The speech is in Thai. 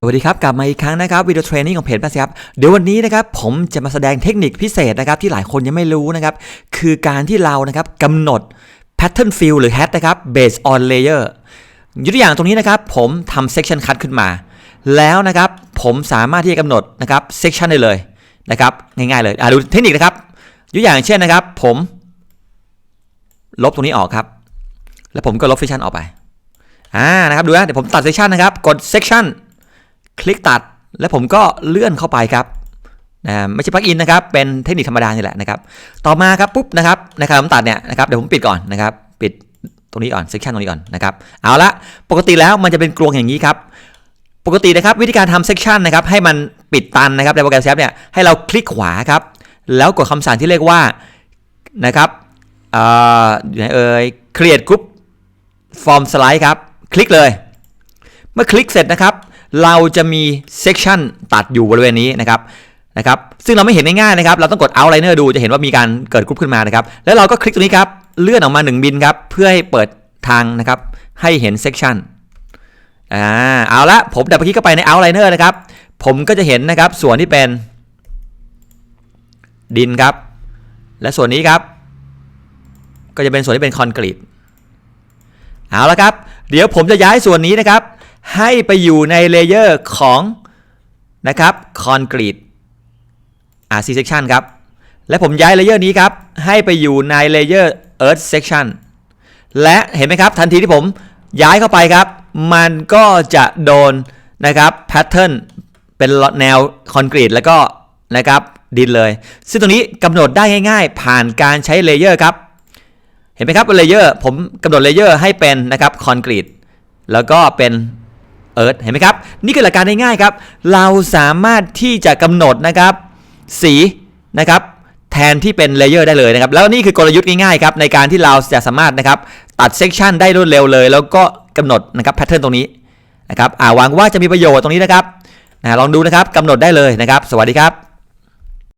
สวัสดีครับ กลับมาอีกครั้งนะครับวิดีโอเทรนนิ่งของเพจแป๊ครับเดี๋ยววันนี้นะครับผมจะมาแสดงเทคนิคพิเศษนะครับที่หลายคนยังไม่รู้นะครับคือการที่เรานะครับกำหนด pattern fill หรือ hat นะครับ based on layer ยกตัวอย่างตรงนี้นะครับผมทำ section cut ขึ้นมา แล้วนะครับผมสามารถที่จะกำหนดนะครับ section ได้เลยนะครับง่ายๆเลยอะดูเทคนิคนะครับยกตัวอย่างเช่นนะครับ ผม ลบตรงนี้ออกครับ แล้วผมก็ลบ section ออกไปอ่านะครับดูนะเดี๋ยวผมตัด section นะครับกด section คลิกตัด แล้วผมก็เลื่อนเข้าไปครับนะไม่ใช่ปลั๊กอินนะครับ เป็นเทคนิคธรรมดานี่แหละนะครับ ต่อมาครับปุ๊บนะครับในการผมตัดเนี่ยนะครับเดี๋ยวผมปิดก่อนนะครับ ปิดตรงนี้ก่อนเซกชันตรงนี้ก่อนนะครับ เอาละปกติแล้วมันจะเป็นกลวงอย่างนี้ครับ ปกตินะครับวิธีการทำเซกชันนะครับให้มันปิดตันนะครับในโปรแกรมเซฟเนี่ยให้เราคลิกขวาครับ แล้วกดคำสั่งที่เรียกว่านะครับเอ่ออยู่ไหนเอ่ย create group form slide ครับ คลิกเลย เมื่อคลิกเสร็จนะครับ เราจะมีเซกชันตัดอยู่บริเวณนี้นะครับนะครับซึ่งเราไม่เห็นง่ายๆนะครับ เราต้องกด outliner ดูจะเห็นว่ามีการเกิดกรุ๊ปขึ้นมานะครับ แล้วเราก็คลิกตรงนี้ครับ เลื่อนออกมา 1 บินครับ เพื่อให้เปิดทางนะครับ ให้เห็นเซกชันอ่าเอาละผมดับเบิลคลิกเข้าไปใน outliner นะครับ ผมก็จะเห็นนะครับส่วนที่เป็นดินครับ และส่วนนี้ครับ ก็จะเป็นส่วนที่เป็นคอนกรีตเอาละครับ เดี๋ยวผมจะย้ายส่วนนี้นะครับ ให้ไปอยู่ในเลเยอร์ของนะครับคอนกรีต RC section ครับ และผมย้ายเลเยอร์นี้ครับ ให้ไปอยู่ในเลเยอร์ Earth section และเห็นไหมครับ ทันทีที่ผมย้ายเข้าไปครับ มันก็จะโดนนะครับแพทเทิร์นเป็นแนวคอนกรีตแล้วก็นะครับดินเลย ซึ่งตรงนี้กำหนดได้ง่ายๆ ผ่านการใช้เลเยอร์ครับ เห็นไหมครับเลเยอร์ผมกำหนดเลเยอร์ให้เป็นนะครับคอนกรีตแล้วก็เป็น เอิร์ธเห็นไหมครับ นี่คือหลักการง่ายๆครับ เราสามารถที่จะกำหนดนะครับสีนะครับแทนที่เป็นเลเยอร์ได้เลยนะครับ แล้วนี่คือกลยุทธ์ง่ายๆครับในการที่เราจะสามารถนะครับตัดเซกชันได้รวดเร็วเลย แล้วก็กำหนดนะครับแพทเทิร์นตรงนี้นะครับอ่าหวังว่าจะมีประโยชน์ตรงนี้นะครับนะลองดูนะครับกำหนดได้เลยนะครับ สวัสดีครับ